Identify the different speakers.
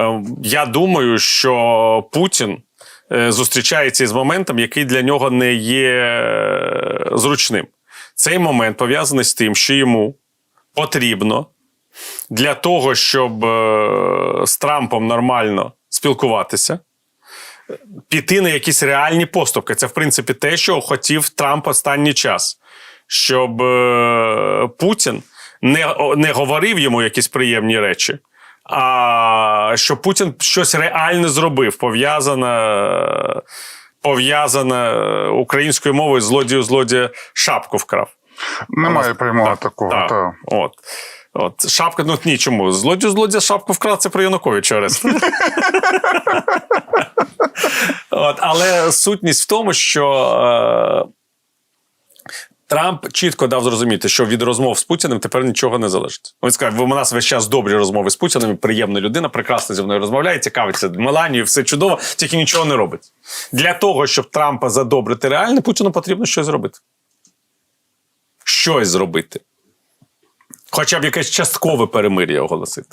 Speaker 1: Е, Я думаю, що Путін е, зустрічається із моментом, який для нього не є е, зручним. Цей момент пов'язаний з тим, що йому потрібно для того, щоб е, з Трампом нормально спілкуватися, піти на якісь реальні поступки. Це, в принципі, те, що хотів Трамп останній час. Щоб Путін не, не говорив йому якісь приємні речі, а щоб Путін щось реальне зробив, пов'язане, пов'язане українською мовою злодію злодія шапку вкрав.
Speaker 2: Немає прямого такого.
Speaker 1: Так,
Speaker 2: Та.
Speaker 1: От. От. Шапка, ну ні, чому? Злодію злодія шапку вкрав, це про Януковича Орест. От, але сутність в тому, що е, Трамп чітко дав зрозуміти, що від розмов з Путіним тепер нічого не залежить. Він сказав, у нас весь час добрі розмови з Путіним, приємна людина, прекрасно зі мною розмовляє, цікавиться Меланією, все чудово, тільки нічого не робить. Для того, щоб Трампа задобрити реально, Путіну потрібно щось зробити. Щось зробити. Хоча б якесь часткове перемир'я оголосити.